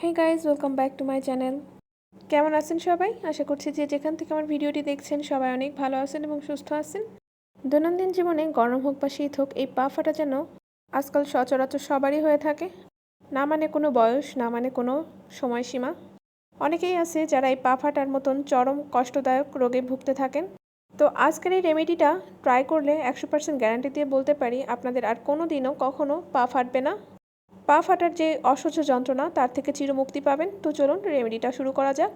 Hey guys welcome back to my channel কেমন আছেন সবাই? আশা করছি যে যেখান থেকে আমার ভিডিওটি দেখছেন, সবাই অনেক ভালো আছেন এবং সুস্থ আছেন। দৈনন্দিন জীবনে গরম হোক বা শীত হোক, এই পা ফাটা যেন আজকাল সচরাচর সবারই হয়ে থাকে। না মানে কোনো বয়স, না মানে কোনো সময়সীমা। অনেকেই আছে যারা এই পা ফাটার মতন চরম কষ্টদায়ক রোগে ভুগতে থাকেন। তো আজকের এই রেমেডিটা ট্রাই করলে একশো পার্সেন্ট গ্যারান্টি দিয়ে বলতে পারি আপনাদের আর কোনো দিনও কখনও পা ফাটবে না। পা ফাটার যে অসহ্য যন্ত্রণা, তার থেকে চিরমুক্তি পাবেন। তো চলুন রেমেডিটা শুরু করা যাক।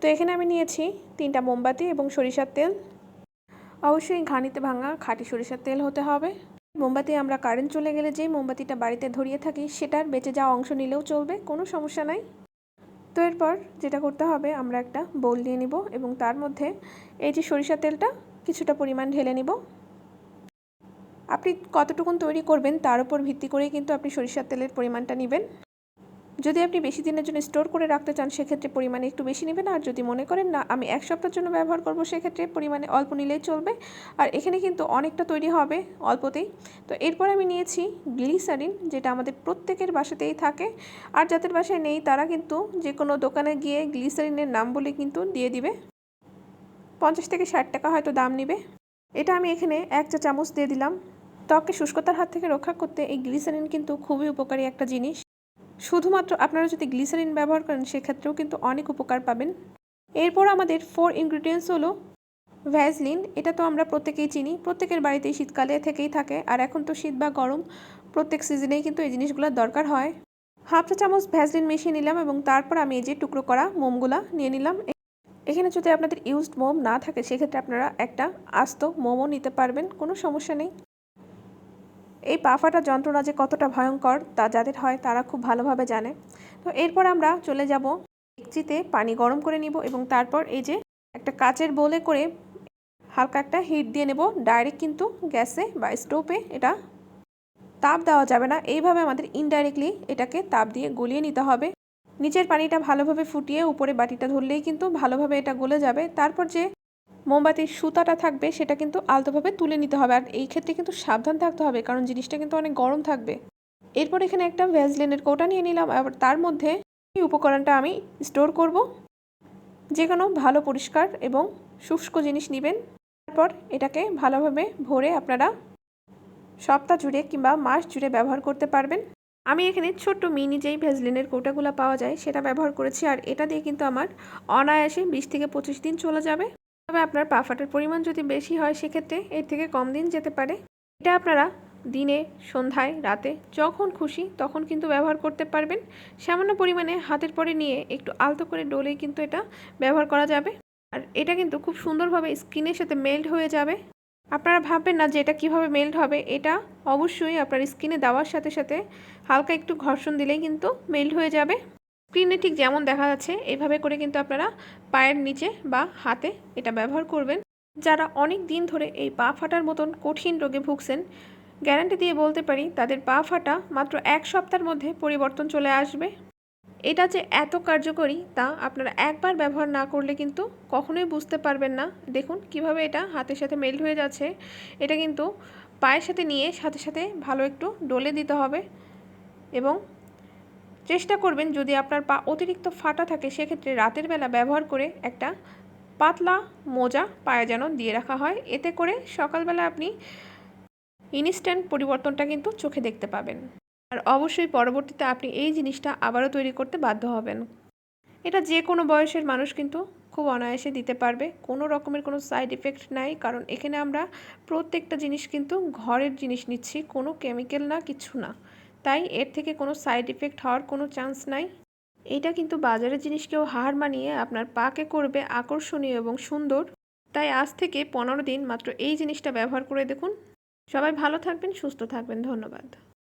তো এখানে আমি নিয়েছি তিনটা মোমবাতি এবং সরিষার তেল। অবশ্যই ঘানিতে ভাঙা খাঁটি সরিষার তেল হতে হবে। মোমবাতি আমরা কারেন্ট চলে গেলে যেই মোমবাতিটা বাড়িতে ধরিয়ে থাকি, সেটার বেঁচে যাওয়া অংশ নিলেও চলবে, কোনো সমস্যা নাই। তো এরপর যেটা করতে হবে, আমরা একটা বোল নিয়ে নিব এবং তার মধ্যে এই যে সরিষার তেলটা কিছুটা পরিমাণ ঢেলে নিব। আপনি কতটুকুন তৈরি করবেন তার উপর ভিত্তি করেই কিন্তু আপনি সরিষার তেলের পরিমাণটা নেবেন। যদি আপনি বেশি দিনের জন্য স্টোর করে রাখতে চান, সেক্ষেত্রে পরিমাণে একটু বেশি নেবেন। আর যদি মনে করেন, না, আমি এক সপ্তাহের জন্য ব্যবহার করব সেক্ষেত্রে পরিমাণে অল্প নিলেই চলবে। আর এখানে কিন্তু অনেকটা তৈরি হবে অল্পতেই। তো এরপর আমি নিয়েছি গ্লিসারিন, যেটা আমাদের প্রত্যেকের বাসাতেই থাকে। আর যাদের বাসায় নেই, তারা কিন্তু যে কোনো দোকানে গিয়ে গ্লিসারিনের নাম বলে কিন্তু দিয়ে দিবে। পঞ্চাশ থেকে ষাট টাকা হয়তো দাম নেবে। এটা আমি এখানে এক চা চামচ দিয়ে দিলাম। ত্বককে শুষ্কতার হাত থেকে রক্ষা করতে এই গ্লিসারিন কিন্তু খুবই উপকারী একটা জিনিস। শুধুমাত্র আপনারা যদি গ্লিসারিন ব্যবহার করেন, সেক্ষেত্রেও কিন্তু অনেক উপকার পাবেন। এরপর আমাদের ফোর ইনগ্রিডিয়েন্টস হলো ভ্যাজলিন এটা তো আমরা প্রত্যেকেই চিনি। প্রত্যেকের বাড়িতেই শীতকালে থেকেই থাকে। আর এখন তো শীত বা গরম, প্রত্যেক সিজনেই কিন্তু এই জিনিসগুলোর দরকার হয়। হাফ চা চামচ ভ্যাজলিন মিশিয়ে নিলাম এবং তারপর আমি এই যে টুকরো করা মোমগুলা নিয়ে নিলাম। এখানে যদি আপনাদের ইউজড মোম না থাকে, সেক্ষেত্রে আপনারা একটা আস্ত মোমও নিতে পারবেন, কোনো সমস্যা নেই। এই পা ফাটা যন্ত্রণা যে কতটা ভয়ঙ্কর তা যাদের হয় তারা খুব ভালোভাবে জানে। তো এরপর আমরা চলে যাব ডেকচিতে পানি গরম করে নিব এবং তারপর এই যে একটা কাচের বোলে করে হালকা একটা হিট দিয়ে নেব। ডাইরেক্ট কিন্তু গ্যাসে বা স্টোভে এটা তাপ দেওয়া যাবে না। এইভাবে আমাদের ইনডাইরেক্টলি এটাকে তাপ দিয়ে গলিয়ে নিতে হবে। নিচের পানিটা ভালোভাবে ফুটিয়ে উপরে বাটিটা ধরলেই কিন্তু ভালোভাবে এটা গলে যাবে। তারপর যে মোমবাতির সুতাটা থাকবে, সেটা কিন্তু আলতোভাবে তুলে নিতে হবে। আর এই ক্ষেত্রে কিন্তু সাবধান থাকতে হবে, কারণ জিনিসটা কিন্তু অনেক গরম থাকবে। এরপর এখানে একটা ভ্যাজলিনের কৌটা নিয়ে নিলাম। আবার তার মধ্যে এই উপকরণটা আমি স্টোর করব। যে কোনো ভালো পরিষ্কার এবং শুষ্ক জিনিস নেবেন। তারপর এটাকে ভালোভাবে ভরে আপনারা সপ্তাহ জুড়ে কিংবা মাস জুড়ে ব্যবহার করতে পারবেন। আমি এখানে ছোট্ট মিনি যেই ভ্যাজলিনের কৌটাগুলো পাওয়া যায়, সেটা ব্যবহার করেছি। আর এটা দিয়ে কিন্তু আমার অনায়াসে বিশ থেকে পঁচিশ দিন চলে যাবে। তবে আপনার পা ফাটার পরিমাণ যদি বেশি হয় সেক্ষেত্রে এর থেকে কম দিন যেতে পারে। এটা আপনারা দিনে, সন্ধ্যায়, রাতে যখন খুশি তখন কিন্তু ব্যবহার করতে পারবেন। সামান্য পরিমাণে হাতের পরে নিয়ে একটু আলতো করে ডোলেই কিন্তু এটা ব্যবহার করা যাবে। আর এটা কিন্তু খুব সুন্দরভাবে স্কিনের সাথে মেল্ট হয়ে যাবে। আপনারা ভাববেন না যে এটা কীভাবে মেল্ট হবে। এটা অবশ্যই আপনার স্কিনে দেওয়ার সাথে সাথে হালকা একটু ঘর্ষণ দিলেই কিন্তু মেল্ট হয়ে যাবে। স্ক্রিনে ঠিক যেমন দেখা যাচ্ছে, এভাবে করে কিন্তু আপনারা পায়ের নিচে বা হাতে এটা ব্যবহার করবেন। যারা অনেক দিন ধরে এই পা ফাটার মতন কঠিন রোগে ভুগছেন, গ্যারান্টি দিয়ে বলতে পারি তাদের পা ফাটা মাত্র এক সপ্তাহের মধ্যে পরিবর্তন চলে আসবে। এটা যে এত কার্যকরী তা আপনারা একবার ব্যবহার না করলে কিন্তু কখনোই বুঝতে পারবেন না। দেখুন কীভাবে এটা হাতের সাথে মেল্ট হয়ে যাচ্ছে। এটা কিন্তু পায়ের সাথে নিয়ে সাথে সাথে ভালো একটু ডলে দিতে হবে এবং চেষ্টা করবেন যদি আপনার পা অতিরিক্ত ফাটা থাকে, সেক্ষেত্রে রাতের বেলা ব্যবহার করে একটা পাতলা মোজা পায়ে যেন দিয়ে রাখা হয়। এতে করে সকালবেলা আপনি ইনস্ট্যান্ট পরিবর্তনটা কিন্তু চোখে দেখতে পাবেন। আর অবশ্যই পরবর্তীতে আপনি এই জিনিসটা আবারও তৈরি করতে বাধ্য হবেন। এটা যে কোনো বয়সের মানুষ কিন্তু খুব অনায়াসে দিতে পারবে। কোনো রকমের কোনো সাইড এফেক্ট নাই, কারণ এখানে আমরা প্রত্যেকটা জিনিস কিন্তু ঘরের জিনিস নিচ্ছি, কোনো কেমিক্যাল না, কিছু না। তাই এর থেকে কোনো সাইড ইফেক্ট হওয়ার কোনো চান্স নাই। এটা কিন্তু বাজারের জিনিসকেও হার মানিয়ে আপনার পাকে করবে আকর্ষণীয় এবং সুন্দর। তাই আজ থেকে পনেরো দিন মাত্র এই জিনিসটা ব্যবহার করে দেখুন। সবাই ভালো থাকবেন, সুস্থ থাকবেন, ধন্যবাদ।